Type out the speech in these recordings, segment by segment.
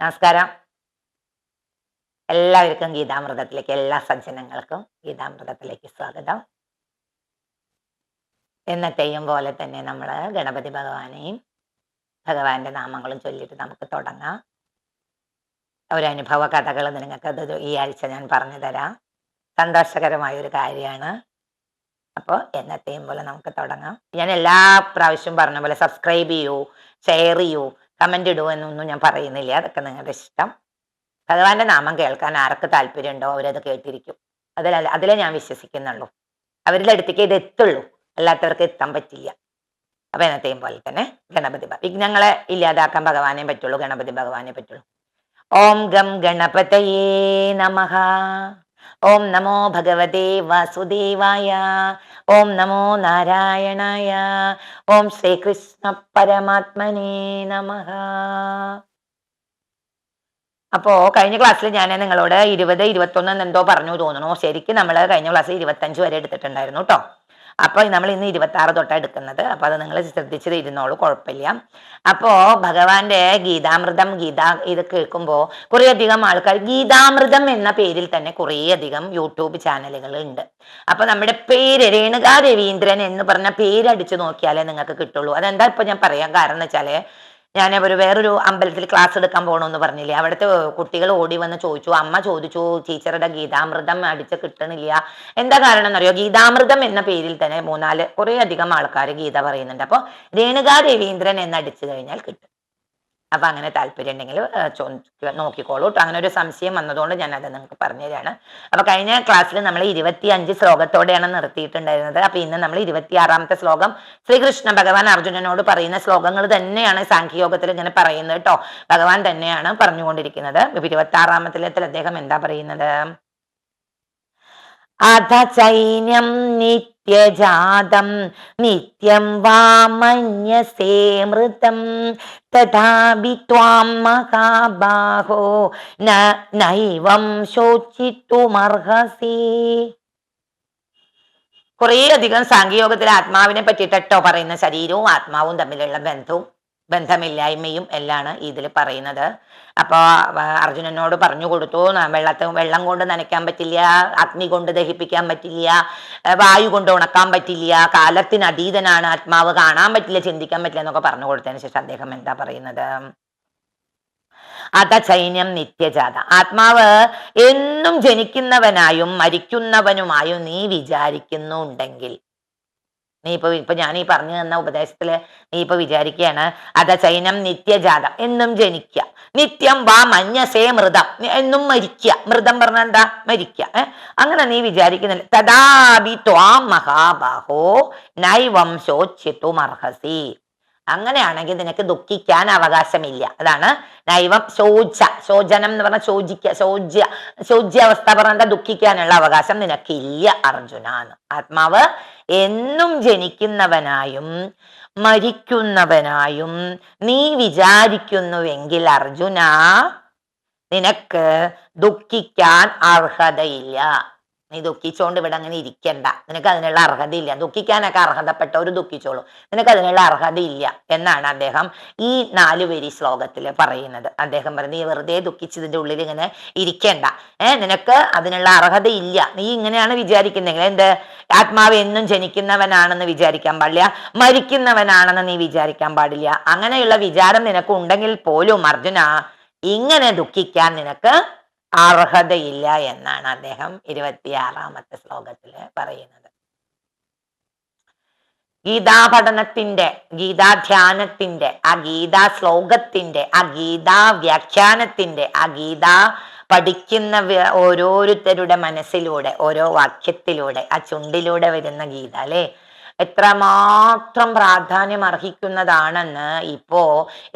നമസ്കാരം. എല്ലാവർക്കും ഗീതാമൃതത്തിലേക്ക് എല്ലാ സജ്ജനങ്ങൾക്കും ഗീതാമൃതത്തിലേക്ക് സ്വാഗതം. എന്നത്തെയും പോലെ തന്നെ നമ്മൾ ഗണപതി ഭഗവാനെയും ഭഗവാന്റെ നാമങ്ങളും ചൊല്ലിയിട്ട് നമുക്ക് തുടങ്ങാം. ഒരനുഭവ കഥകൾ നിങ്ങൾക്ക് അത് ഈ ആഴ്ച ഞാൻ പറഞ്ഞു തരാം. സന്തോഷകരമായ ഒരു കാര്യമാണ്. അപ്പോൾ എന്നത്തെയും പോലെ നമുക്ക് തുടങ്ങാം. ഞാൻ എല്ലാ പ്രാവശ്യവും പറഞ്ഞ പോലെ സബ്സ്ക്രൈബ് ചെയ്യൂ ഷെയർ ചെയ്യൂ കമന്റ് ഇടുമോ എന്നൊന്നും ഞാൻ പറയുന്നില്ല. അതൊക്കെ നിങ്ങളുടെ ഇഷ്ടം. ഭഗവാന്റെ നാമം കേൾക്കാൻ ആർക്ക് താല്പര്യമുണ്ടോ അവരത് കേട്ടിരിക്കും. അതിൽ അതിലേ ഞാൻ വിശ്വസിക്കുന്നുള്ളൂ. അവരുടെ അടുത്തേക്ക് ഇത് എത്തുള്ളൂ. അല്ലാത്തവർക്ക് എത്താൻ പറ്റില്ല. അപ്പൊ എന്നത്തെയും പോലെ തന്നെ ഗണപതി വിഘ്നങ്ങളെ ഇല്ലാതാക്കാൻ ഭഗവാനെ പറ്റുള്ളൂ ഗണപതി ഭഗവാനെ പറ്റുള്ളൂ. ഓം ഗം ഗണപതയേ നമഃ ഓം നമോ ഭഗവതേ വാസുദേവായ ഓം നമോ നാരായണായ ഓം ശ്രീകൃഷ്ണ പരമാത്മനേ നമ. അപ്പോ കഴിഞ്ഞ ക്ലാസ്സിൽ ഞാൻ നിങ്ങളോട് ഇരുപത് ഇരുപത്തൊന്ന് എന്തോ പറഞ്ഞു തോന്നുന്നു. ശരിക്കും നമ്മൾ കഴിഞ്ഞ ക്ലാസ്സിൽ ഇരുപത്തഞ്ച് വരെ എടുത്തിട്ടുണ്ടായിരുന്നു കേട്ടോ അപ്പൊ നമ്മൾ ഇന്ന് ഇരുപത്തി ആറ് തൊട്ടാണ് എടുക്കുന്നത്. അപ്പൊ അത് നിങ്ങൾ ശ്രദ്ധിച്ചത് ഇരുന്നോളൂ കുഴപ്പമില്ല. അപ്പോൾ ഭഗവാന്റെ ഗീതാമൃതം ഗീത ഇത് കേൾക്കുമ്പോൾ കുറേ അധികം ആൾക്കാർ ഗീതാമൃതം എന്ന പേരിൽ തന്നെ കുറേയധികം യൂട്യൂബ് ചാനലുകൾ ഉണ്ട്. അപ്പോൾ നമ്മുടെ പേര് രേണുക രവീന്ദ്രൻ എന്ന് പറഞ്ഞ പേര് അടിച്ചു നോക്കിയാലേ നിങ്ങൾക്ക് കിട്ടുള്ളൂ. അതെന്താ ഇപ്പൊ ഞാൻ പറയാം കാരണം വെച്ചാൽ ഞാൻ ഒരു വേറൊരു അമ്പലത്തിൽ ക്ലാസ് എടുക്കാൻ പോകണമെന്ന് പറഞ്ഞില്ലേ? അവിടുത്തെ കുട്ടികൾ ഓടി വന്ന് ചോദിച്ചു. അമ്മ ചോദിച്ചു ടീച്ചറുടെ ഗീതാമൃതം അടിച്ച് കിട്ടണില്ല. എന്താ കാരണം എന്നറിയോ ഗീതാമൃതം എന്ന പേരിൽ തന്നെ മൂന്നാൽ കുറേ അധികം ആൾക്കാർ ഗീത പറയുന്നുണ്ട്. അപ്പോൾ രേണുകാ രവീന്ദ്രൻ എന്ന് അടിച്ചു കഴിഞ്ഞാൽ കിട്ടും. അപ്പൊ അങ്ങനെ താല്പര്യം ഉണ്ടെങ്കിൽ നോക്കിക്കോളൂ കേട്ടോ അങ്ങനെ ഒരു സംശയം വന്നതുകൊണ്ട് ഞാൻ അത് നിങ്ങൾക്ക് പറഞ്ഞു തരാണ്. അപ്പൊ കഴിഞ്ഞ ക്ലാസ്സിൽ നമ്മൾ ഇരുപത്തി അഞ്ച് ശ്ലോകത്തോടെയാണ് നിർത്തിയിട്ടുണ്ടായിരുന്നത്. അപ്പൊ ഇന്ന് നമ്മൾ ഇരുപത്തി ആറാമത്തെ ശ്ലോകം ശ്രീകൃഷ്ണ ഭഗവാൻ അർജുനനോട് പറയുന്ന ശ്ലോകങ്ങൾ തന്നെയാണ് സാഖ്യയോഗത്തിൽ ഇങ്ങനെ പറയുന്നത് കേട്ടോ ഭഗവാൻ തന്നെയാണ് പറഞ്ഞുകൊണ്ടിരിക്കുന്നത്. ഇരുപത്തി ആറാമത്തിലത്തിൽ അദ്ദേഹം എന്താ പറയുന്നത്? അധ ചൈന്യം നിത്യജാതം നിത്യം വാമന്യസേ മൃതം. തഥാപി ത്വാം മഹാബാഹോ നൈവം ശോചിത്തുമർഹസി. കുറേയധികം സാങ്കേയോഗത്തിൽ ആത്മാവിനെ പറ്റിയിട്ടോ പറയുന്ന ശരീരവും ആത്മാവും തമ്മിലുള്ള ബന്ധവും ബന്ധമില്ലായ്മയും എല്ലാമാണ് ഇതിൽ പറയുന്നത്. അപ്പോൾ അർജുനനോട് പറഞ്ഞു കൊടുത്തു വെള്ളത്തെ വെള്ളം കൊണ്ട് നനയ്ക്കാൻ പറ്റില്ല അഗ്നി കൊണ്ട് ദഹിപ്പിക്കാൻ പറ്റില്ല വായു കൊണ്ട് ഉണക്കാൻ പറ്റില്ല കാലത്തിന് അതീതനാണ് ആത്മാവ് കാണാൻ പറ്റില്ല ചിന്തിക്കാൻ പറ്റില്ല എന്നൊക്കെ പറഞ്ഞു കൊടുത്തതിന് ശേഷം അദ്ദേഹം എന്താ പറയുന്നത്? അത ചൈന്യം നിത്യജാത. ആത്മാവ് എന്നും ജനിക്കുന്നവനായും മരിക്കുന്നവനുമായും നീ വിചാരിക്കുന്നുണ്ടെങ്കിൽ നീ ഇപ്പൊ ഇപ്പൊ ഞാൻ ഈ പറഞ്ഞു തന്ന ഉപദേശത്തിൽ നീ ഇപ്പൊ വിചാരിക്കുകയാണ് അത ചൈനം നിത്യജാതം എന്നും ജനിക്കുക നിത്യം വാ മഞ്ഞസേ മൃതം എന്നും മരിക്കുക മൃതം പറഞ്ഞാൽ എന്താ? മരിക്കുക? അങ്ങനെ നീ വിചാരിക്കുന്നില്ല. തഥാപി ത്വാം മഹാബാഹോ നൈവം ശോച്യത്വം അർഹസി അങ്ങനെയാണെങ്കിൽ നിനക്ക് ദുഃഖിക്കാൻ അവകാശമില്ല. അതാണ് നൈവം ശോച. ശോചനം എന്ന് പറഞ്ഞാൽ ശോചിക്ക ശോച്യ ശോച്യാവസ്ഥ പറഞ്ഞ ദുഃഖിക്കാനുള്ള അവകാശം നിനക്കില്ല അർജുന എന്ന് ആത്മാവ് എന്നും ജനിക്കുന്നവനായും മരിക്കുന്നവനായും നീ വിചാരിക്കുന്നുവെങ്കിൽ അർജുന നിനക്ക് ദുഃഖിക്കാൻ അർഹതയില്ല. നീ ദുഃഖിച്ചോണ്ട് ഇവിടെ അങ്ങനെ ഇരിക്കണ്ട. നിനക്ക് അതിനുള്ള അർഹതയില്ല. ദുഃഖിക്കാനൊക്കെ അർഹതപ്പെട്ട ഒരു ദുഃഖിച്ചോളൂ. നിനക്ക് അതിനുള്ള അർഹതയില്ല എന്നാണ് അദ്ദേഹം ഈ നാല് വരി ശ്ലോകത്തിൽ പറയുന്നത്. അദ്ദേഹം പറഞ്ഞു നീ വെറുതെ ദുഃഖിച്ചതിന്റെ ഉള്ളിൽ ഇങ്ങനെ ഇരിക്കണ്ട. ഏ നിനക്ക് അതിനുള്ള അർഹതയില്ല. നീ ഇങ്ങനെയാണ് വിചാരിക്കുന്നെങ്കിൽ എന്ത്? ആത്മാവ് എന്നും ജനിക്കുന്നവനാണെന്ന് വിചാരിക്കാൻ പാടില്ല. മരിക്കുന്നവനാണെന്ന് നീ വിചാരിക്കാൻ പാടില്ല. അങ്ങനെയുള്ള വിചാരം നിനക്ക് ഉണ്ടെങ്കിൽ പോലും അർജുന ഇങ്ങനെ ദുഃഖിക്കാൻ നിനക്ക് അർഹതയില്ല എന്നാണ് അദ്ദേഹം ഇരുപത്തിയാറാമത്തെ ശ്ലോകത്തിൽ പറയുന്നത്. ഗീതാപഠനത്തിന്റെ ഗീതാധ്യാനത്തിന്റെ ആ ഗീതാ ശ്ലോകത്തിന്റെ ആ ഗീതാ വ്യാഖ്യാനത്തിന്റെ ആ ഗീതാ പഠിക്കുന്ന ഓരോരുത്തരുടെ മനസ്സിലൂടെ ഓരോ വാക്യത്തിലൂടെ ആ ചുണ്ടിലൂടെ വരുന്ന ഗീത അല്ലെ? എത്രമാത്രം പ്രാധാന്യം അർഹിക്കുന്നതാണെന്ന് ഇപ്പോ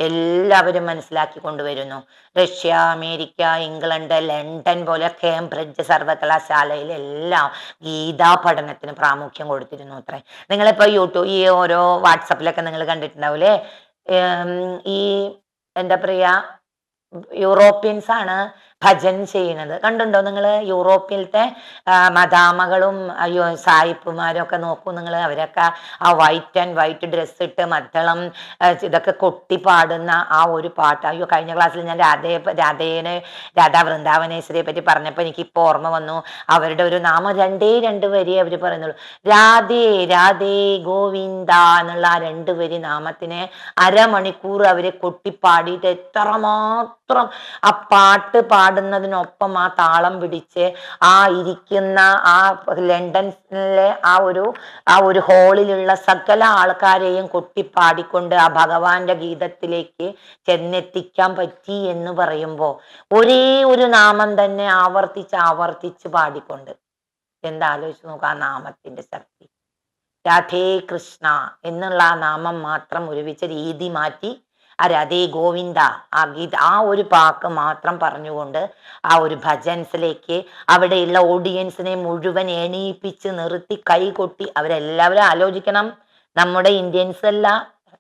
എല്ലാവരും മനസ്സിലാക്കി കൊണ്ടുവരുന്നു. റഷ്യ അമേരിക്ക ഇംഗ്ലണ്ട് ലണ്ടൻ പോലെ കേംബ്രിഡ്ജ് സർവകലാശാലയിലെല്ലാം ഗീതാ പഠനത്തിന് പ്രാമുഖ്യം കൊടുത്തിരുന്നു അത്രേ. നിങ്ങളിപ്പോ യൂട്യൂബ് ഈ ഓരോ വാട്സപ്പിലൊക്കെ നിങ്ങൾ കണ്ടിട്ടുണ്ടാവൂലേ? ഈ എന്താ പറയാ യൂറോപ്യൻസ് ആണ് ഭജൻ ചെയ്യുന്നത്. കണ്ടുണ്ടോ നിങ്ങൾ യൂറോപ്പിലത്തെ മദാമകളും അയ്യോ സായിപ്പുമാരും ഒക്കെ നോക്കൂ നിങ്ങൾ അവരൊക്കെ ആ വൈറ്റ് ആൻഡ് വൈറ്റ് ഡ്രസ്സ് ഇട്ട് മദ്ദളം ഇതൊക്കെ കൊട്ടി പാടുന്ന ആ ഒരു പാട്ട്. അയ്യോ കഴിഞ്ഞ ക്ലാസ്സിൽ ഞാൻ രാധയെ രാധേനെ രാധാ വൃന്ദാവനേശ്വരിയെ പറ്റി പറഞ്ഞപ്പോൾ എനിക്ക് ഇപ്പോൾ ഓർമ്മ വന്നു. അവരുടെ ഒരു നാമം രണ്ടേ രണ്ട് വരി അവർ പറയുന്നുള്ളൂ. രാധേ രാധേ ഗോവിന്ദ എന്നുള്ള ആ രണ്ട് വരി നാമത്തിനെ അരമണിക്കൂർ അവരെ കൊട്ടിപ്പാടിയിട്ട് എത്രമാത്രം ആ പാട്ട് പാടുന്നതിനൊപ്പം ആ താളം പിടിച്ച് ആ ഇരിക്കുന്ന ആ ലണ്ടനിലെ ആ ഒരു ആ ഒരു ഹോളിലുള്ള സകല ആൾക്കാരെയും കൊട്ടിപ്പാടിക്കൊണ്ട് ആ ഭഗവാന്റെ ഗീതത്തിലേക്ക് ചെന്നെത്തിക്കാൻ പറ്റി എന്ന് പറയുമ്പോൾ ഒരേ ഒരു നാമം തന്നെ ആവർത്തിച്ച് ആവർത്തിച്ച് പാടിക്കൊണ്ട്. എന്താലോചിച്ച് നോക്കുക ആ നാമത്തിന്റെ ശക്തി. രാധേ കൃഷ്ണ എന്നുള്ള ആ നാമം മാത്രം ഒരുമിച്ച് രീതി മാറ്റി രാധേ ഗോവിന്ദ ആ ഗീത ആ ഒരു പാക്ക് മാത്രം പറഞ്ഞുകൊണ്ട് ആ ഒരു ഭജൻസിലേക്ക് അവിടെയുള്ള ഓഡിയൻസിനെ മുഴുവൻ എണീപ്പിച്ച് നിർത്തി കൈകൊട്ടി അവരെല്ലാവരും ആലോചിക്കണം. നമ്മുടെ ഇന്ത്യൻസ് അല്ല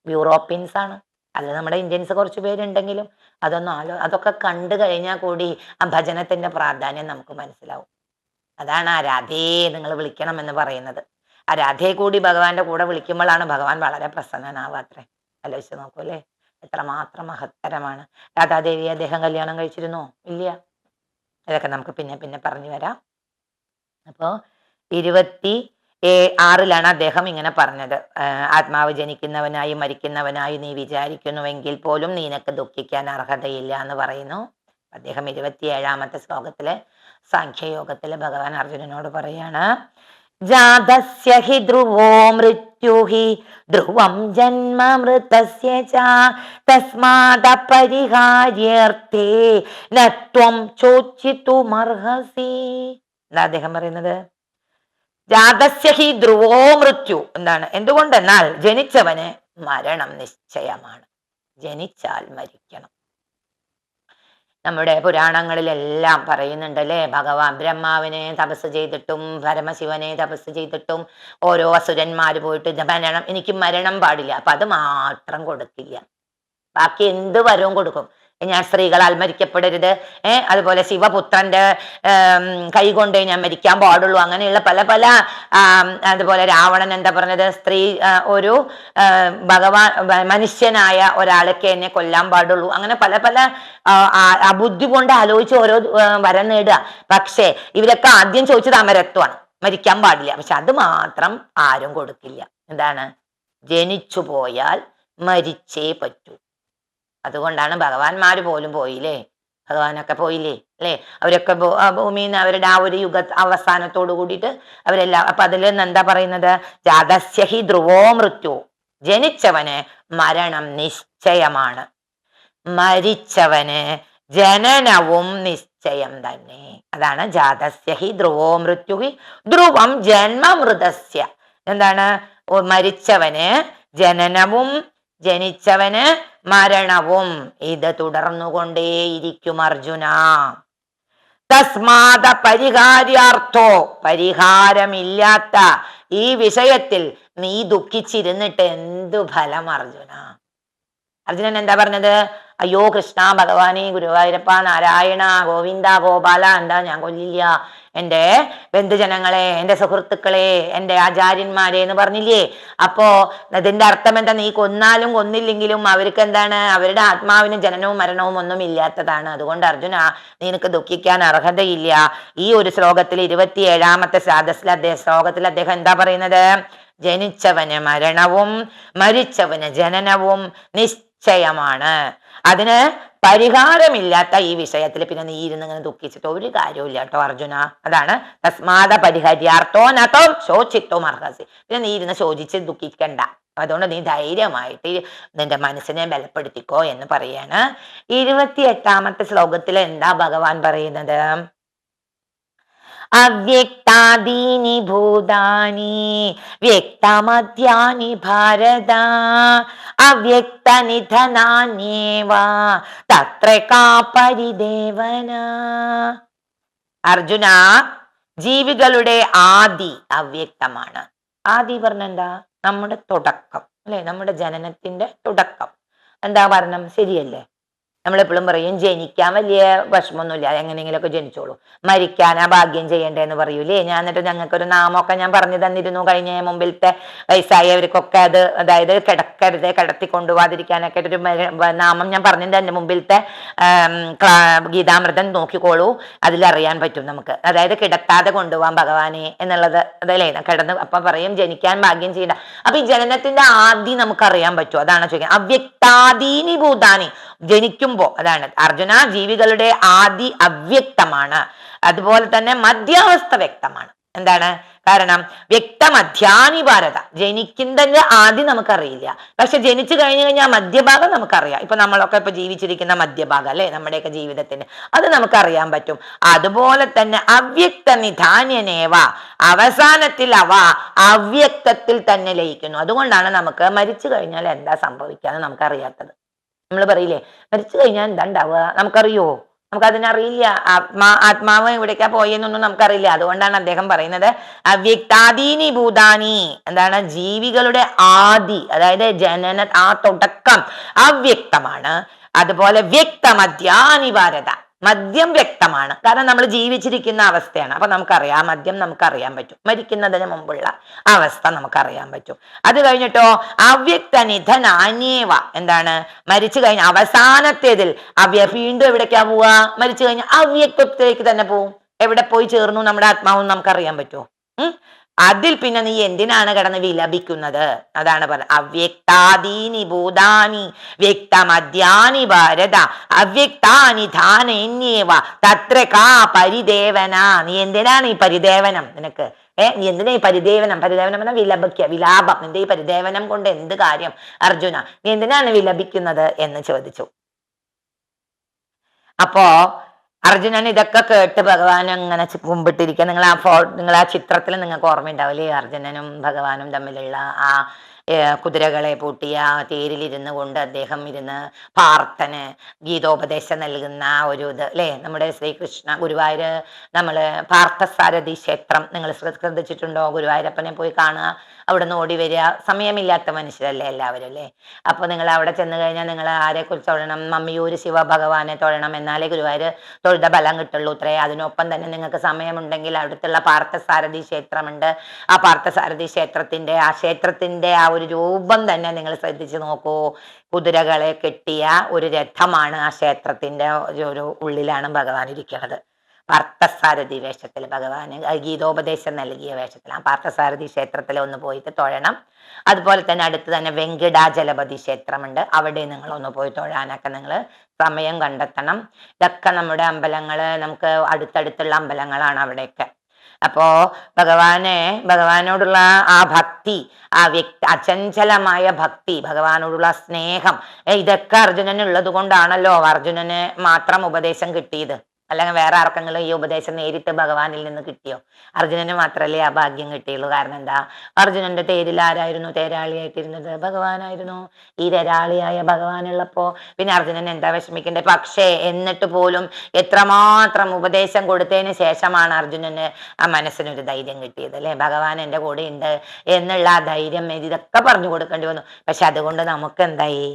യൂറോപ്യൻസ് ആണ്. അല്ല നമ്മുടെ ഇന്ത്യൻസ് കുറച്ച് പേരുണ്ടെങ്കിലും അതൊന്നും ആലോ അതൊക്കെ കണ്ടു കഴിഞ്ഞാൽ കൂടി ആ ഭജനത്തിന്റെ പ്രാധാന്യം നമുക്ക് മനസ്സിലാവും. അതാണ് ആ രാധേ നിങ്ങൾ വിളിക്കണം എന്ന് പറയുന്നത്. ആ രാധയെ കൂടി ഭഗവാന്റെ കൂടെ വിളിക്കുമ്പോഴാണ് ഭഗവാൻ വളരെ പ്രസന്നനാവാത്രേ ആലോചിച്ച് നോക്കൂ അല്ലേ? എത്രമാത്രം മഹത്തരമാണ്. രാധാദേവി അദ്ദേഹം കല്യാണം കഴിച്ചിരുന്നോ? ഇല്ല. ഇതൊക്കെ നമുക്ക് പിന്നെ പിന്നെ പറഞ്ഞു വരാം. അപ്പോ ഇരുപത്തി ഏ ആറിലാണ് അദ്ദേഹം ഇങ്ങനെ പറഞ്ഞത്. ആത്മാവ് ജനിക്കുന്നവനായി മരിക്കുന്നവനായി നീ വിചാരിക്കുന്നുവെങ്കിൽ പോലും നിനക്ക് ദുഃഖിക്കാൻ അർഹതയില്ല എന്ന് പറയുന്നു. അദ്ദേഹം ഇരുപത്തിയേഴാമത്തെ ശ്ലോകത്തിലെ സാഖ്യയോഗത്തിലെ ഭഗവാൻ അർജുനനോട് പറയാണ് ജാതസ്യ ഹി ധ്രുവോ മൃത്യു ഹി ധ്രുവം ജന്മമൃതസ്യ ച. തസ്മാദ നത്വം ചോച്ചിത്തുമർഹസി. എന്താ അദ്ദേഹം പറയുന്നത്? ജാതസ്യ ഹി ധ്രുവോ മൃത്യു എന്താണ് എന്തുകൊണ്ടെന്നാൽ ജനിച്ചവന് മരണം നിശ്ചയമാണ്. ജനിച്ചാൽ മരിക്കണം. നമ്മുടെ പുരാണങ്ങളിലെല്ലാം പറയുന്നുണ്ട് പറയുന്നുണ്ടല്ലേ? ഭഗവാൻ ബ്രഹ്മാവിനെ തപസ് ചെയ്തിട്ടും പരമശിവനെ തപസ് ചെയ്തിട്ടും ഓരോ അസുരന്മാർ പോയിട്ട് മരണം എനിക്ക് മരണം പാടില്ല. അപ്പൊ അത് മാത്രം കൊടുക്കില്ല. ബാക്കി എന്ത് വരവും കൊടുക്കും. ഞാൻ സ്ത്രീകളാൽ മരിക്കപ്പെടരുത്. ഏർ അതുപോലെ ശിവപുത്രന്റെ കൈ കൊണ്ട് ഞാൻ മരിക്കാൻ പാടുള്ളൂ. അങ്ങനെയുള്ള പല പല അതുപോലെ രാവണൻ എന്താ പറഞ്ഞത്? സ്ത്രീ ഒരു ഭഗവാൻ മനുഷ്യനായ ഒരാൾക്ക് എന്നെ കൊല്ലാൻ പാടുള്ളൂ. അങ്ങനെ പല പല ബുദ്ധി കൊണ്ട് ആലോചിച്ച് ഓരോ വരം നേടുക. പക്ഷേ ഇവരൊക്കെ ആദ്യം ചോദിച്ചത് അമരത്വമാണ്. മരിക്കാൻ പാടില്ല. പക്ഷെ അത് മാത്രം ആരും കൊടുക്കില്ല. എന്താണ്? ജനിച്ചു പോയാൽ മരിച്ചേ പറ്റൂ. അതുകൊണ്ടാണ് ഭഗവാന്മാർ പോലും പോയില്ലേ? ഭഗവാനൊക്കെ പോയില്ലേ? അല്ലേ? അവരൊക്കെ ഭൂമിയിൽ നിന്ന് അവരുടെ ആ ഒരു യുഗ അവസാനത്തോട് കൂടിയിട്ട് അവരെല്ലാം അപ്പൊ അതിൽ നിന്ന് എന്താ പറയുന്നത് ജാതസ്യഹി ധ്രുവോ മൃത്യു. ജനിച്ചവന് മരണം നിശ്ചയമാണ്. മരിച്ചവന് ജനനവും നിശ്ചയം തന്നെ. അതാണ് ജാതസ്യഹി ധ്രുവോ മൃത്യുഹി ധ്രുവം ജന്മമൃതസ്യ. എന്താണ്? മരിച്ചവന് ജനനവും ജനിച്ചവന് മരണവും ഇത് തുടർന്നുകൊണ്ടേയിരിക്കും അർജുന. തസ്മാത പരിഹാര്യാർത്ഥോ പരിഹാരമില്ലാത്ത ഈ വിഷയത്തിൽ നീ ദുഃഖിച്ചിരുന്നിട്ട് എന്തു ഫലം അർജുന? അർജുനൻ എന്താ പറഞ്ഞത്? അയ്യോ കൃഷ്ണ ഭഗവാനെ ഗുരുവായൂരപ്പ നാരായണ ഗോവിന്ദ ഗോപാല എന്താ ഞാൻ കൊല്ലില്ല. എന്റെ ബന്ധുജനങ്ങളെ എന്റെ സുഹൃത്തുക്കളെ എന്റെ ആചാര്യന്മാരെ എന്ന് പറഞ്ഞില്ലേ? അപ്പോ അതിന്റെ അർത്ഥം എന്താ? നീ കൊന്നാലും കൊന്നില്ലെങ്കിലും അവർക്ക് എന്താണ്? അവരുടെ ആത്മാവിന് ജനനവും മരണവും ഒന്നും ഇല്ലാത്തതാണ്. അതുകൊണ്ട് അർജുന നിനക്ക് ദുഃഖിക്കാൻ അർഹതയില്ല. ഈ ഒരു ശ്ലോകത്തിൽ ഇരുപത്തിയേഴാമത്തെ സാദസ്സിൽ അദ്ദേഹം ശ്ലോകത്തിൽ അദ്ദേഹം എന്താ പറയുന്നത്? ജനിച്ചവന് മരണവും മരിച്ചവന് ജനനവും നിശ്ചയമാണ്. അതിന് പരിഹാരമില്ലാത്ത ഈ വിഷയത്തിൽ പിന്നെ നീ ഇരുന്ന് ഇങ്ങനെ ദുഃഖിച്ചിട്ട് ഒരു കാര്യമില്ല കേട്ടോ അർജുന. അതാണ് തസ്മാത പരിഹര്യാർത്ഥോ നതോ ശോചിത്തോ അർഹസി പിന്നെ നീ ഇരുന്ന് ശോചിച്ച് ദുഃഖിക്കണ്ട. അതുകൊണ്ട് നീ ധൈര്യമായിട്ട് നിന്റെ മനസ്സിനെ ബലപ്പെടുത്തിക്കോ എന്ന് പറയാണ്. ഇരുപത്തി എട്ടാമത്തെ ശ്ലോകത്തിൽ എന്താ ഭഗവാൻ പറയുന്നത്? അവ്യക്താദീനി ഭൂതാനി വ്യക്തമധ്യാനി ഭാരത അവ്യക്തനിധനാന്യേവ തത്ര കാ അർജുന ജീവികളുടെ ആദി അവ്യക്തമാണ്. ആദി പറഞ്ഞ എന്താ? നമ്മുടെ തുടക്കം അല്ലെ? നമ്മുടെ ജനനത്തിന്റെ തുടക്കം. എന്താ പറഞ്ഞം? ശരിയല്ലേ? നമ്മളെപ്പോഴും പറയും ജനിക്കാൻ വലിയ വിഷമമൊന്നുമില്ല എങ്ങനെയെങ്കിലുമൊക്കെ ജനിച്ചോളൂ. മരിക്കാനാ ഭാഗ്യം ചെയ്യണ്ടേന്ന് പറയൂലേ? ഞാൻ എന്നിട്ട് ഞങ്ങൾക്കൊരു നാമമൊക്കെ ഞാൻ പറഞ്ഞു തന്നിരുന്നു കഴിഞ്ഞ മുമ്പിലത്തെ വയസ്സായവർക്കൊക്കെ അത് അതായത് കിടക്കരുത് കിടത്തി കൊണ്ടുപോകാതിരിക്കാനൊക്കെ ഒരു നാമം ഞാൻ പറഞ്ഞു തന്നെ മുമ്പിലത്തെ ഗീതാമൃതം നോക്കിക്കോളൂ അതിലറിയാൻ പറ്റും നമുക്ക്. അതായത് കിടത്താതെ കൊണ്ടുപോകാൻ ഭഗവാനെ എന്നുള്ളത് അതല്ലേ? കിടന്ന് അപ്പൊ പറയും ജനിക്കാൻ ഭാഗ്യം ചെയ്യേണ്ട. അപ്പൊ ഈ ജനനത്തിന്റെ ആദി നമുക്കറിയാൻ പറ്റും. അതാണ് ചോദിക്കുന്നത്. അവ്യക്താദീനി ഭൂതാനി. ജനിക്കുമ്പോ അതാണ്. അർജുന ജീവികളുടെ ആദി അവ്യക്തമാണ്. അതുപോലെ തന്നെ മധ്യാവസ്ഥ വ്യക്തമാണ്. എന്താണ്? കാരണം വ്യക്തമധ്യാനി ഭാരത ജനിക്കുന്നതിന്റെ ആദ്യം നമുക്കറിയില്ല. പക്ഷെ ജനിച്ചു കഴിഞ്ഞു കഴിഞ്ഞാൽ മധ്യഭാഗം നമുക്കറിയാം. ഇപ്പൊ നമ്മളൊക്കെ ഇപ്പൊ ജീവിച്ചിരിക്കുന്ന മധ്യഭാഗം അല്ലെ? നമ്മുടെയൊക്കെ ജീവിതത്തിന്. അത് നമുക്കറിയാൻ പറ്റും. അതുപോലെ തന്നെ അവ്യക്ത നിധാന്യനേവ അവസാനത്തിൽ അവ അവ്യക്തത്തിൽ തന്നെ ലയിക്കുന്നു. അതുകൊണ്ടാണ് നമുക്ക് മരിച്ചു കഴിഞ്ഞാൽ എന്താ സംഭവിക്കാന്ന് നമുക്കറിയാത്തത്. നമ്മൾ പറയില്ലേ മരിച്ചു കഴിഞ്ഞാൽ എന്താ ഉണ്ടാവുക? നമുക്കറിയോ? നമുക്കതിനറിയില്ല. ആത്മാ ആത്മാവ് എവിടേക്കാ പോയെന്നൊന്നും നമുക്കറിയില്ല. അതുകൊണ്ടാണ് അദ്ദേഹം പറയുന്നത് അവ്യക്താദീനി ഭൂതാനി എന്താണ് ജീവികളുടെ ആദി അതായത് ജനന ആ തുടക്കം അവ്യക്തമാണ്. അതുപോലെ വ്യക്തമധ്യാനി ഭാരത മദ്യം വ്യക്തമാണ്. കാരണം നമ്മൾ ജീവിച്ചിരിക്കുന്ന അവസ്ഥയാണ്. അപ്പൊ നമുക്കറിയാം ആ മദ്യം നമുക്കറിയാൻ പറ്റും. മരിക്കുന്നതിന് മുമ്പുള്ള അവസ്ഥ നമുക്കറിയാൻ പറ്റും. അത് കഴിഞ്ഞിട്ടോ അവ്യക്ത നിധനാന്യേവ എന്താണ്? മരിച്ചു കഴിഞ്ഞ അവസാനത്തേതിൽ അവ്യ വീണ്ടും എവിടേക്കാ പോവുക? മരിച്ചു കഴിഞ്ഞ അവ്യക്തത്തിലേക്ക് തന്നെ പോവും. എവിടെ പോയി ചേർന്നു? നമ്മുടെ ആത്മാവെന്ന് നമുക്കറിയാൻ പറ്റുമോ? അതിൽ പിന്നെ നീ എന്തിനാണ് കിടന്ന് വിലപിക്കുന്നത്? അതാണ് പറഞ്ഞത് അവ്യക്താദീനി ഭൂതാനി വ്യക്തമദ്യാനി ഭാരത അവ്യക്താനി ധാനേന്യേവ തത്ര കാ പരിദേവന. നീ എന്തിനാണ് ഈ പരിദേവനം നിനക്ക്? ഏ നീ എന്തിനാ ഈ പരിദേവനം? പരിദേവനം എന്ന വിലപിക്കുക വിലാപം. നിന്റെ ഈ പരിദേവനം കൊണ്ട് എന്ത് കാര്യം? അർജുന നീ എന്തിനാണ് വിലപിക്കുന്നത്? എന്ന് ചോദിച്ചു. അപ്പോ അർജുനൻ ഇതൊക്കെ കേട്ട് ഭഗവാൻ അങ്ങനെ കുമ്പിട്ടിരിക്കുക നിങ്ങൾ ആ ഫോ നിങ്ങൾ ആ ചിത്രത്തിൽ നിങ്ങൾക്ക് ഓർമ്മയുണ്ടാവില്ലേ? അർജുനനും ഭഗവാനും തമ്മിലുള്ള ആ കുതിരകളെ പൂട്ടിയ തേരിലിരുന്ന് കൊണ്ട് അദ്ദേഹം ഇരുന്ന് പാർത്തന് ഗീതോപദേശം നൽകുന്ന ഒരു ഇത് അല്ലേ? നമ്മുടെ ശ്രീകൃഷ്ണ ഗുരുവായൂർ നമ്മൾ പാർത്ഥസാരഥി ക്ഷേത്രം നിങ്ങൾ ശ്രദ്ധിച്ചിട്ടുണ്ടോ? ഗുരുവായൂരപ്പനെ പോയി കാണുക. അവിടെ നിന്ന് ഓടി വരിക. സമയമില്ലാത്ത മനുഷ്യരല്ലേ എല്ലാവരും അല്ലേ? അപ്പൊ നിങ്ങൾ അവിടെ ചെന്ന് കഴിഞ്ഞാൽ നിങ്ങൾ ആരെ കുറിച്ച് തൊഴണം? മമ്മിയൂര് ശിവ ഭഗവാനെ തൊഴണം. എന്നാലേ ഗുരുവായൂർ തൊഴുത ബലം കിട്ടുള്ളൂ ഇത്രേ. അതിനൊപ്പം തന്നെ നിങ്ങൾക്ക് സമയമുണ്ടെങ്കിൽ അവിടുത്തുള്ള പാർത്ഥസാരഥി ക്ഷേത്രമുണ്ട്. ആ പാർത്ഥസാരഥി ക്ഷേത്രത്തിന്റെ ആ ക്ഷേത്രത്തിന്റെ ആ ഒരു രൂപം തന്നെ നിങ്ങൾ ശ്രദ്ധിച്ചു നോക്കൂ. കുതിരകളെ കെട്ടിയ ഒരു രഥമാണ് ആ ക്ഷേത്രത്തിന്റെ ഒരു ഉള്ളിലാണ് ഭഗവാൻ ഇരിക്കുന്നത്. പാർത്ഥസാരഥി വേഷത്തിൽ ഭഗവാന് ഗീതോപദേശം നൽകിയ വേഷത്തിൽ ആ പാർത്ഥസാരഥി ക്ഷേത്രത്തിൽ ഒന്ന് പോയിട്ട് തൊഴണം. അതുപോലെ തന്നെ അടുത്ത് തന്നെ വെങ്കിടാചലപതി ക്ഷേത്രമുണ്ട്. അവിടെ നിങ്ങൾ ഒന്ന് പോയി തൊഴാനൊക്കെ നിങ്ങൾ സമയം കണ്ടെത്തണം. ഇതൊക്കെ നമ്മുടെ അമ്പലങ്ങൾ നമുക്ക് അടുത്തടുത്തുള്ള അമ്പലങ്ങളാണ് അവിടെയൊക്കെ. അപ്പോ ഭഗവാനെ ഭഗവാനോടുള്ള ആ ഭക്തി ആ വ്യക്തി അചഞ്ചലമായ ഭക്തി ഭഗവാനോടുള്ള സ്നേഹം ഇതൊക്കെ അർജുനനുള്ളത് കൊണ്ടാണല്ലോ അർജുനന് മാത്രം ഉപദേശം കിട്ടിയത്. അല്ലെങ്കിൽ വേറെ ആർക്കെങ്കിലും ഈ ഉപദേശം നേരിട്ട് ഭഗവാനിൽ നിന്ന് കിട്ടിയോ? അർജുനന് മാത്രമല്ലേ ആ ഭാഗ്യം കിട്ടിയുള്ളൂ. കാരണം എന്താ? അർജുനന്റെ തേരിൽ ആരായിരുന്നു? തേരാളിയായിട്ടിരുന്നത് ഭഗവാനായിരുന്നു. ഈ തേരാളിയായ ഭഗവാനുള്ളപ്പോ പിന്നെ അർജുനൻ എന്താ വിഷമിക്കണ്ടേ പക്ഷേ എന്നിട്ട് പോലും എത്രമാത്രം ഉപദേശം കൊടുത്തതിന് ശേഷമാണ് അർജുനന് ആ മനസ്സിനൊരു ധൈര്യം കിട്ടിയത് അല്ലെ? ഭഗവാൻ എന്റെ കൂടെ ഉണ്ട് എന്നുള്ള ആ ധൈര്യം ഇതൊക്കെ പറഞ്ഞു കൊടുക്കേണ്ടി വന്നു. പക്ഷെ അതുകൊണ്ട് നമുക്ക് എന്തായി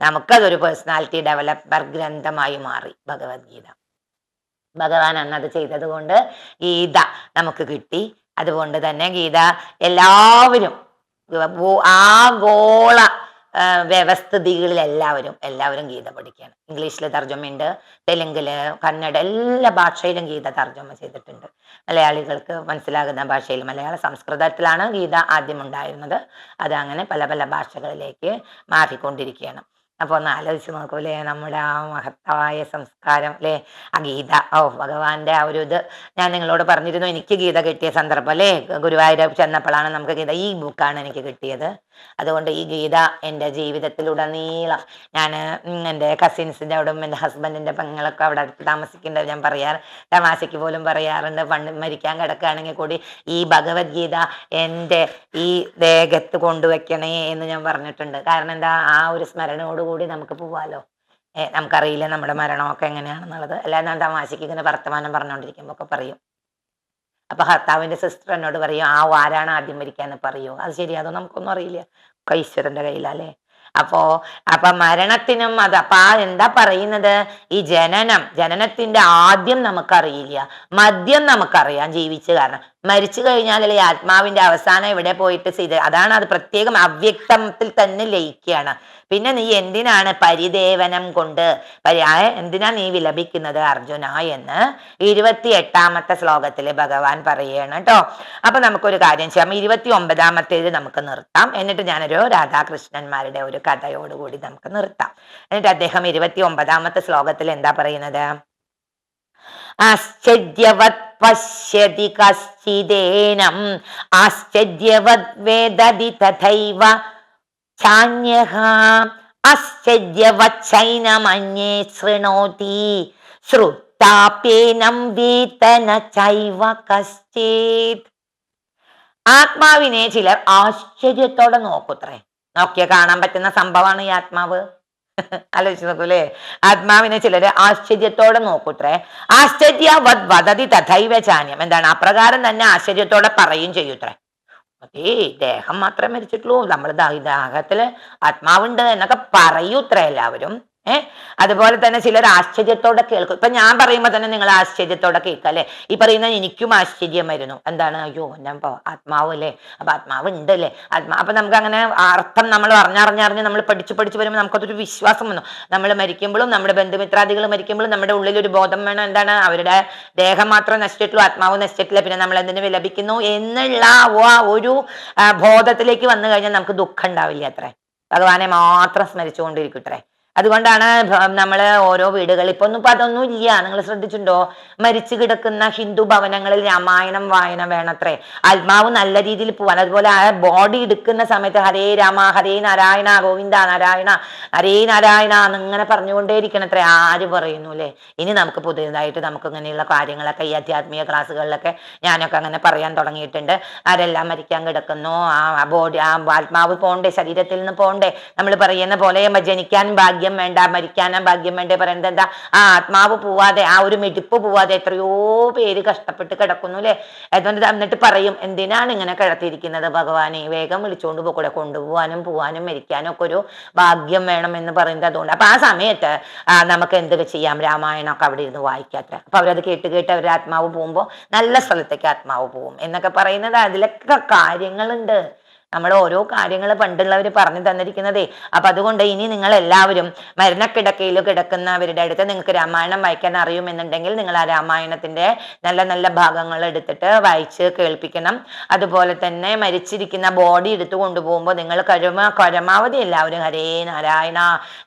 നമുക്കതൊരു പേഴ്സണാലിറ്റി ഡെവലപ്പർ ഗ്രന്ഥമായി മാറി ഭഗവത്ഗീത. ഭഗവാൻ അന്ന് അത് ചെയ്തത് കൊണ്ട് ഗീത നമുക്ക് കിട്ടി. അതുകൊണ്ട് തന്നെ ഗീത എല്ലാവരും ആഗോള എല്ലാവരും എല്ലാവരും ഗീത പഠിക്കുകയാണ്. ഇംഗ്ലീഷിൽ തർജമയുണ്ട് തെലുങ്കിൽ കന്നഡ എല്ലാ ഭാഷയിലും ഗീത തർജമ ചെയ്തിട്ടുണ്ട്. മലയാളികൾക്ക് മനസ്സിലാകുന്ന ഭാഷയിൽ മലയാള സംസ്കൃതത്തിലാണ് ഗീത ആദ്യം ഉണ്ടായിരുന്നത്. അതങ്ങനെ പല പല ഭാഷകളിലേക്ക് മാറിക്കൊണ്ടിരിക്കുകയാണ്. അപ്പൊ ഒന്ന് ആലോചിച്ച് നോക്കൂലേ നമ്മുടെ ആ മഹത്തായ സംസ്കാരം അല്ലേ? ആ ഗീത ഓ ഭഗവാന്റെ ആ ഒരു ഇത് ഞാൻ നിങ്ങളോട് പറഞ്ഞിരുന്നു. എനിക്ക് ഗീത കിട്ടിയ സന്ദർഭം അല്ലേ? ഗുരുവായൂർ ചെന്നപ്പോഴാണ് നമുക്ക് ഗീത ഈ ബുക്കാണ് എനിക്ക് കിട്ടിയത്. അതുകൊണ്ട് ഈ ഗീത എന്റെ ജീവിതത്തിലുടനീളം ഞാൻ എന്റെ കസിൻസിന്റെ അവിടെ എന്റെ ഹസ്ബൻഡിന്റെ പെങ്ങളൊക്കെ അവിടെ താമസിക്കേണ്ടത് ഞാൻ പറയാറ് തമാശയ്ക്ക് പോലും പറയാറുണ്ട്. പണ്ട് മരിക്കാൻ കിടക്കുകയാണെങ്കിൽ കൂടി ഈ ഭഗവത്ഗീത എന്റെ ഈ ദേഹത്ത് കൊണ്ടുവയ്ക്കണേ എന്ന് ഞാൻ പറഞ്ഞിട്ടുണ്ട്. കാരണം എന്താ? ആ ഒരു സ്മരണയോടുകൂടി നമുക്ക് പോവാലോ? നമുക്കറിയില്ല നമ്മുടെ മരണമൊക്കെ എങ്ങനെയാണെന്നുള്ളത്? അല്ലാതെ ഞാൻ തമാശയ്ക്ക് ഇങ്ങനെ വർത്തമാനം പറഞ്ഞുകൊണ്ടിരിക്കുമ്പോൾ ഒക്കെ പറയും. അപ്പൊ ഭർത്താവിന്റെ സിസ്റ്റർ എന്നോട് പറയും ആ ആരാണ് ആദ്യം മരിക്കാന്ന് പറയൂ. അത് ശരി അത് നമുക്കൊന്നും അറിയില്ല. ഒക്കെ ഈശ്വരന്റെ അപ്പോ അപ്പൊ മരണത്തിനും അത് അപ്പൊ ആ എന്താ പറയുന്നത്? ഈ ജനനം ജനനത്തിന്റെ ആദ്യം നമുക്കറിയില്ല. മദ്യം നമുക്കറിയാം ജീവിച്ചു കാരണം. മരിച്ചു കഴിഞ്ഞാൽ ഈ ആത്മാവിന്റെ അവസാനം ഇവിടെ പോയിട്ട് ചെയ്ത് അതാണ് അത് പ്രത്യേകം അവ്യക്തത്തിൽ തന്നെ ലയിക്കുകയാണ്. പിന്നെ നീ എന്തിനാണ് പരിദേവനം കൊണ്ട് പരി എന്തിനാ നീ വിലപിക്കുന്നത് അർജുന എന്ന് ഇരുപത്തി എട്ടാമത്തെ ശ്ലോകത്തിൽ ഭഗവാൻ പറയുകയാണ് കേട്ടോ. അപ്പൊ നമുക്കൊരു കാര്യം ചെയ്യാം. ഇരുപത്തി ഒമ്പതാമത്തേത് നമുക്ക് നിർത്താം. എന്നിട്ട് ഞാനൊരു രാധാകൃഷ്ണന്മാരുടെ ഒരു കഥയോടുകൂടി നമുക്ക് നിർത്താം. എന്നിട്ട് അദ്ദേഹം ഇരുപത്തി ഒമ്പതാമത്തെ ശ്ലോകത്തിൽ എന്താ പറയുന്നത്? ആശ്ചര്യവത് പശ്യതി കശ്ചിദേനം ആശ്ചര്യവത് വേദതി തഥൈവ ചാന്യഹ. ആശ്ചര്യവത് ശൈനമന്യേ ശൃണോതി ശ്രുതാപ്യേനം വീതന ചൈവ കശ്ചിത്. ആത്മാവിനെ ചിലർ ആശ്ചര്യത്തോടെ നോക്കുത്രേ. നോക്കിയ കാണാൻ പറ്റുന്ന സംഭവമാണ് ഈ ആത്മാവ്. ആലോചിച്ച് നോക്കൂലേ ആത്മാവിനെ ചിലര് ആശ്ചര്യത്തോടെ നോക്കൂത്രേ. ആശ്ചര്യ വദതി തഥൈവ ചാന്യം. എന്താണ്? അപ്രകാരം തന്നെ ആശ്ചര്യത്തോടെ പറയും ചെയ്യൂത്രേ. അതേ ദേഹം മാത്രമേ മരിച്ചിട്ടുള്ളൂ. നമ്മൾ ദാഹത്തിൽ ആത്മാവുണ്ട് എന്നൊക്കെ പറയൂത്രേ എല്ലാവരും. ഏഹ് അതുപോലെ തന്നെ ചിലർ ആശ്ചര്യത്തോടെ കേൾക്കും. ഇപ്പൊ ഞാൻ പറയുമ്പോൾ തന്നെ നിങ്ങൾ ആശ്ചര്യത്തോടെ കേൾക്കുക അല്ലെ? ഈ പറയുന്ന എനിക്കും ആശ്ചര്യം വരുന്നു. എന്താണ്? അയ്യോ ഞാൻ ആത്മാവ് അല്ലേ? അപ്പൊ ആത്മാവ് ഉണ്ട് അല്ലേ? ആത്മാ അപ്പൊ നമുക്ക് അങ്ങനെ അർത്ഥം നമ്മൾ അറിഞ്ഞറിഞ്ഞറിഞ്ഞ് നമ്മൾ പഠിച്ചു പഠിച്ചു വരുമ്പോൾ നമുക്കതൊരു വിശ്വാസം വന്നു. നമ്മൾ മരിക്കുമ്പോഴും നമ്മുടെ ബന്ധുമിത്രാദികൾ മരിക്കുമ്പോഴും നമ്മുടെ ഉള്ളിൽ ഒരു ബോധം വേണം. എന്താണ്? അവരുടെ ദേഹം മാത്രം നശിച്ചിട്ടുള്ളൂ ആത്മാവ് നശിച്ചിട്ടില്ല. പിന്നെ നമ്മൾ എന്തിനു വിലപിക്കുന്നു? എന്നുള്ള ആ ഒരു ബോധത്തിലേക്ക് വന്നു കഴിഞ്ഞാൽ നമുക്ക് ദുഃഖം ഉണ്ടാവില്ല അത്രേ. ഭഗവാനെ മാത്രം സ്മരിച്ചുകൊണ്ടിരിക്കട്ടെ അതുകൊണ്ടാണ് നമ്മൾ ഓരോ വീടുകളിൽ ഇപ്പൊ ഒന്നും ഇപ്പൊ അതൊന്നും ഇല്ല. നിങ്ങൾ ശ്രദ്ധിച്ചിട്ടുണ്ടോ? മരിച്ചു കിടക്കുന്ന ഹിന്ദു ഭവനങ്ങളിൽ രാമായണം വായന വേണത്രേ. ആത്മാവ് നല്ല രീതിയിൽ പോവാൻ. അതുപോലെ ആ ബോഡി എടുക്കുന്ന സമയത്ത് ഹരേ രാമ ഹരേ നാരായണ ഗോവിന്ദ നാരായണ ഹരേ നാരായണ എന്നിങ്ങനെ പറഞ്ഞുകൊണ്ടേയിരിക്കണത്രേ. ആര് പറയുന്നു അല്ലേ ഇനി നമുക്ക് പുതിയതായിട്ട് നമുക്ക് ഇങ്ങനെയുള്ള കാര്യങ്ങളൊക്കെ ഈ ആധ്യാത്മിക ക്ലാസ്സുകളിലൊക്കെ ഞാനൊക്കെ അങ്ങനെ പറയാൻ തുടങ്ങിയിട്ടുണ്ട്. ആരെല്ലാം മരിക്കാൻ കിടക്കുന്നു? ആ ബോഡി ആ ആത്മാവ് പോണ്ടേ ശരീരത്തിൽ നിന്ന് പോണ്ടേ? നമ്മൾ പറയുന്ന പോലെ ജനിക്കാൻ ഭാഗ്യം ഭാഗ്യം വേണ്ട മരിക്കാനാ ഭാഗ്യം വേണ്ടേ പറയുന്നത് എന്താ? ആ ആത്മാവ് പോവാതെ ആ ഒരു മിടിപ്പ് പോവാതെ എത്രയോ പേര് കഷ്ടപ്പെട്ട് കിടക്കുന്നു അല്ലെ? അതുകൊണ്ട് എന്നിട്ട് പറയും എന്തിനാണ് ഇങ്ങനെ കിടത്തിയിരിക്കുന്നത് ഭഗവാനെ? വേഗം വിളിച്ചുകൊണ്ട് പോകൂടെ കൊണ്ടുപോകാനും പോവാനും മരിക്കാനും ഒക്കെ ഒരു ഭാഗ്യം വേണം എന്ന് പറയുന്നത് അതുകൊണ്ട്. അപ്പൊ ആ സമയത്ത് നമുക്ക് എന്ത് ചെയ്യാം? രാമായണമൊക്കെ അവിടെ ഇരുന്ന് വായിക്കാത്ര അപ്പൊ അവരത് കേട്ട് കേട്ട് അവരുടെ ആത്മാവ് പോകുമ്പോൾ നല്ല സ്ഥലത്തേക്ക് ആത്മാവ് പോകും എന്നൊക്കെ പറയുന്നത് അതിലൊക്കെ കാര്യങ്ങളുണ്ട്. നമ്മൾ ഓരോ കാര്യങ്ങൾ പണ്ടുള്ളവർ പറഞ്ഞു തന്നിരിക്കുന്നതേ. അപ്പൊ അതുകൊണ്ട് ഇനി നിങ്ങൾ എല്ലാവരും മരണക്കിടക്കയിൽ കിടക്കുന്നവരുടെ അടുത്ത് നിങ്ങൾക്ക് രാമായണം വായിക്കാൻ അറിയുമെന്നുണ്ടെങ്കിൽ നിങ്ങൾ ആ രാമായണത്തിന്റെ നല്ല നല്ല ഭാഗങ്ങൾ എടുത്തിട്ട് വായിച്ച് കേൾപ്പിക്കണം. അതുപോലെ തന്നെ മരിച്ചിരിക്കുന്ന ബോഡി എടുത്തു കൊണ്ടുപോകുമ്പോൾ നിങ്ങൾ കരുമ പരമാവധി എല്ലാവരും ഹരേ നാരായണ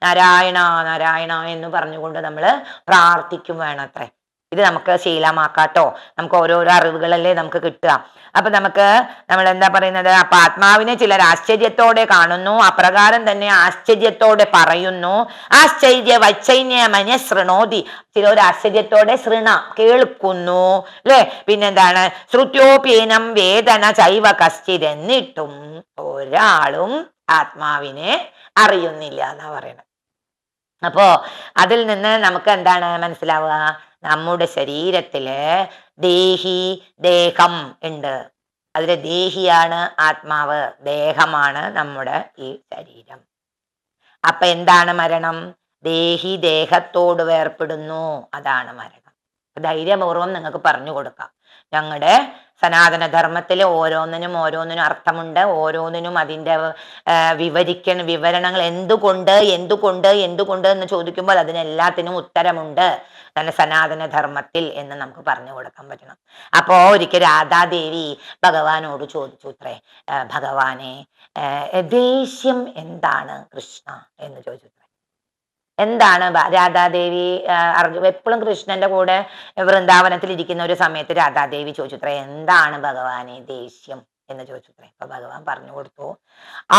നാരായണ നാരായണ എന്ന് പറഞ്ഞുകൊണ്ട് നമ്മൾ പ്രാർത്ഥിക്കും വേണത്രേ. ഇത് നമുക്ക് ശീലമാക്കാട്ടോ. നമുക്ക് ഓരോരോ അറിവുകളല്ലേ നമുക്ക് കിട്ടുക. അപ്പൊ നമുക്ക് നമ്മൾ എന്താ പറയുന്നത്? അപ്പൊ ആത്മാവിനെ ചിലർ ആശ്ചര്യത്തോടെ കാണുന്നു. അപ്രകാരം തന്നെ ആശ്ചര്യത്തോടെ പറയുന്നു. ആശ്ചര്യ വൈച്ചൈന്യമന ശൃണോതി. ചിലർ ആശ്ചര്യത്തോടെ ശൃണ കേൾക്കുന്നു. അല്ലെ? പിന്നെന്താണ്? ശ്രുത്യോപീനം വേദന ചൈവ എന്നിട്ടും ഒരാളും ആത്മാവിനെ അറിയുന്നില്ല എന്നാ പറയുന്നത്. അപ്പോ അതിൽ നിന്ന് നമുക്ക് എന്താണ് മനസ്സിലാവുക? നമ്മുടെ ശരീരത്തിൽ ദേഹി ദേഹം ഉണ്ട്. അതിലെ ദേഹിയാണ് ആത്മാവ് ദേഹമാണ് നമ്മുടെ ഈ ശരീരം. അപ്പൊ എന്താണ് മരണം? ദേഹി ദേഹത്തോട് വേർപ്പെടുന്നു അതാണ് മരണം. ധൈര്യപൂർവം നിങ്ങൾക്ക് പറഞ്ഞു കൊടുക്കാം. ഞങ്ങളുടെ സനാതന ധർമ്മത്തിൽ ഓരോന്നിനും ഓരോന്നിനും അർത്ഥമുണ്ട്. ഓരോന്നിനും അതിന്റെ വിവരിക്കണ വിവരണങ്ങൾ എന്തുകൊണ്ട് എന്തുകൊണ്ട് എന്തുകൊണ്ട് എന്ന് ചോദിക്കുമ്പോൾ അതിനെല്ലാത്തിനും ഉത്തരമുണ്ട്. തന്നെ സനാതന ധർമ്മത്തിൽ എന്ന് നമുക്ക് പറഞ്ഞു കൊടുക്കാൻ പറ്റണം. അപ്പോൾ ഒരിക്കൽ രാധാദേവി ഭഗവാനോട് ചോദിച്ചു ഇത്രേ ഭഗവാനെ ദേഷ്യം എന്താണ് കൃഷ്ണ? എന്ന് ചോദിച്ചു. എന്താണ് രാധാദേവി എപ്പോഴും കൃഷ്ണന്റെ കൂടെ വൃന്ദാവനത്തിൽ ഇരിക്കുന്ന ഒരു സമയത്ത് രാധാദേവി ചോദിച്ചുത്ര എന്താണ് ഭഗവാനെ ദേഷ്യം? എന്ന് ചോദിച്ചുത്ര അപ്പൊ ഭഗവാൻ പറഞ്ഞു കൊടുത്തു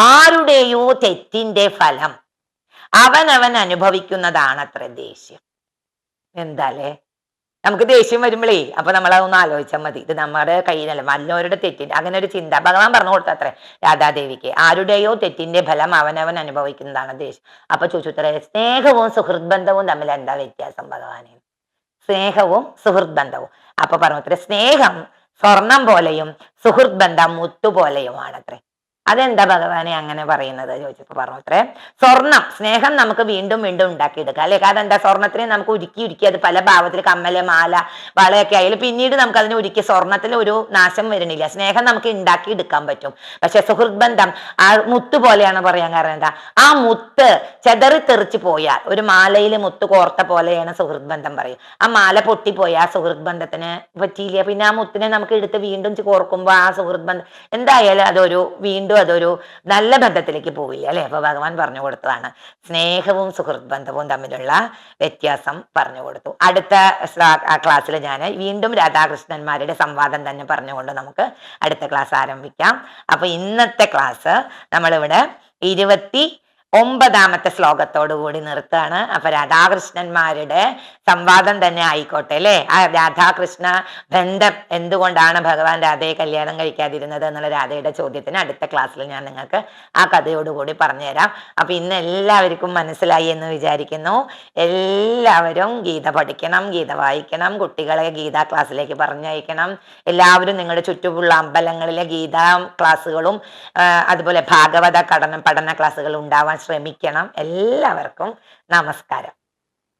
ആരുടെയോ തെറ്റിന്റെ ഫലം അവനവൻ അനുഭവിക്കുന്നതാണ് അത്ര ദേഷ്യം. എന്താലേ? നമുക്ക് ദേഷ്യം വരുമ്പോഴേ അപ്പൊ നമ്മൾ അതൊന്ന് ആലോചിച്ചാൽ മതി. ഇത് നമ്മുടെ കയ്യിലല്ല വല്ലവരുടെ തെറ്റിന്റെ അങ്ങനെ ഒരു ചിന്ത. ഭഗവാൻ പറഞ്ഞു കൊടുത്തത്രേ രാധാദേവിക്ക് ആരുടെയോ തെറ്റിന്റെ ഫലം അവനവൻ അനുഭവിക്കുന്നതാണ് ദേഷ്യം. അപ്പൊ ചോദിച്ചുത്രേ സ്നേഹവും സുഹൃത് ബന്ധവും തമ്മിൽ എന്താ വ്യത്യാസം ഭഗവാനെ? സ്നേഹവും സുഹൃത് ബന്ധവും. അപ്പൊ പറഞ്ഞു സ്നേഹം സ്വർണം പോലെയും സുഹൃത് ബന്ധം മുത്തുപോലെയുമാണത്രേ അതെന്താ ഭഗവാനെ അങ്ങനെ പറയുന്നത്? ചോദിച്ചപ്പോ പറഞ്ഞു അത്രേ സ്വർണം സ്നേഹം നമുക്ക് വീണ്ടും വീണ്ടും ഉണ്ടാക്കിയെടുക്കാം. അല്ലെ? കാരണം എന്താ? സ്വർണത്തിനെ നമുക്ക് ഉരുക്കി ഉരുക്കി അത് പല ഭാവത്തിൽ കമ്മൽ മാല വളയൊക്കെ ആയാലും പിന്നീട് നമുക്ക് അതിനെ ഉരുക്കി സ്വർണത്തിൽ ഒരു നാശം വരണില്ല സ്നേഹം നമുക്ക് ഉണ്ടാക്കി എടുക്കാൻ പറ്റും. പക്ഷെ സുഹൃത് ബന്ധം ആ മുത്ത് പോലെയാണ് പറയാൻ കാരണം എന്താ? ആ മുത്ത് ചെതറി തെറിച്ച് പോയാൽ ഒരു മാലയിൽ മുത്ത് കോർത്ത പോലെയാണ് സുഹൃത് ബന്ധം പറയും. ആ മാല പൊട്ടിപ്പോയി ആ സുഹൃത് ബന്ധത്തിന് പറ്റിയില്ല. പിന്നെ ആ മുത്തിനെ നമുക്ക് എടുത്ത് വീണ്ടും കോർക്കുമ്പോൾ ആ സുഹൃത് ബന്ധം എന്തായാലും അതൊരു വീണ്ടും അതൊരു നല്ല ബന്ധത്തിലേക്ക് പോവില്ല? അല്ലെ? അപ്പൊ ഭഗവാൻ പറഞ്ഞു കൊടുത്തതാണ്. സ്നേഹവും സുഹൃത് ബന്ധവും തമ്മിലുള്ള വ്യത്യാസം പറഞ്ഞു കൊടുത്തു. അടുത്ത ക്ലാസ്സിൽ ഞാൻ വീണ്ടും രാധാകൃഷ്ണന്മാരുടെ സംവാദം തന്നെ പറഞ്ഞുകൊണ്ട് നമുക്ക് അടുത്ത ക്ലാസ് ആരംഭിക്കാം. അപ്പൊ ഇന്നത്തെ ക്ലാസ് നമ്മളിവിടെ ഇരുപത്തി ഒമ്പതാമത്തെ ശ്ലോകത്തോടു കൂടി നിർത്തുകയാണ് അപ്പൊ രാധാകൃഷ്ണന്മാരുടെ സംവാദം തന്നെ ആയിക്കോട്ടെ അല്ലെ? ആ രാധാകൃഷ്ണ ബന്ധം എന്തുകൊണ്ടാണ് ഭഗവാൻ രാധയെ കല്യാണം കഴിക്കാതിരുന്നത് എന്നുള്ള രാധയുടെ ചോദ്യത്തിന് അടുത്ത ക്ലാസ്സിൽ ഞാൻ നിങ്ങൾക്ക് ആ കഥയോടുകൂടി പറഞ്ഞുതരാം. അപ്പൊ ഇന്ന് എല്ലാവർക്കും മനസ്സിലായി എന്ന് വിചാരിക്കുന്നു. എല്ലാവരും ഗീത പഠിക്കണം ഗീത വായിക്കണം കുട്ടികളെ ഗീത ക്ലാസ്സിലേക്ക് പറഞ്ഞയക്കണം. എല്ലാവരും നിങ്ങളുടെ ചുറ്റുമുള്ള അമ്പലങ്ങളിലെ ഗീത ക്ലാസ്സുകളും അതുപോലെ ഭാഗവത കടന പഠന ക്ലാസ്സുകളും ഉണ്ടാവാൻ ശ്രമിക്കണം. എല്ലാവർക്കും നമസ്കാരം.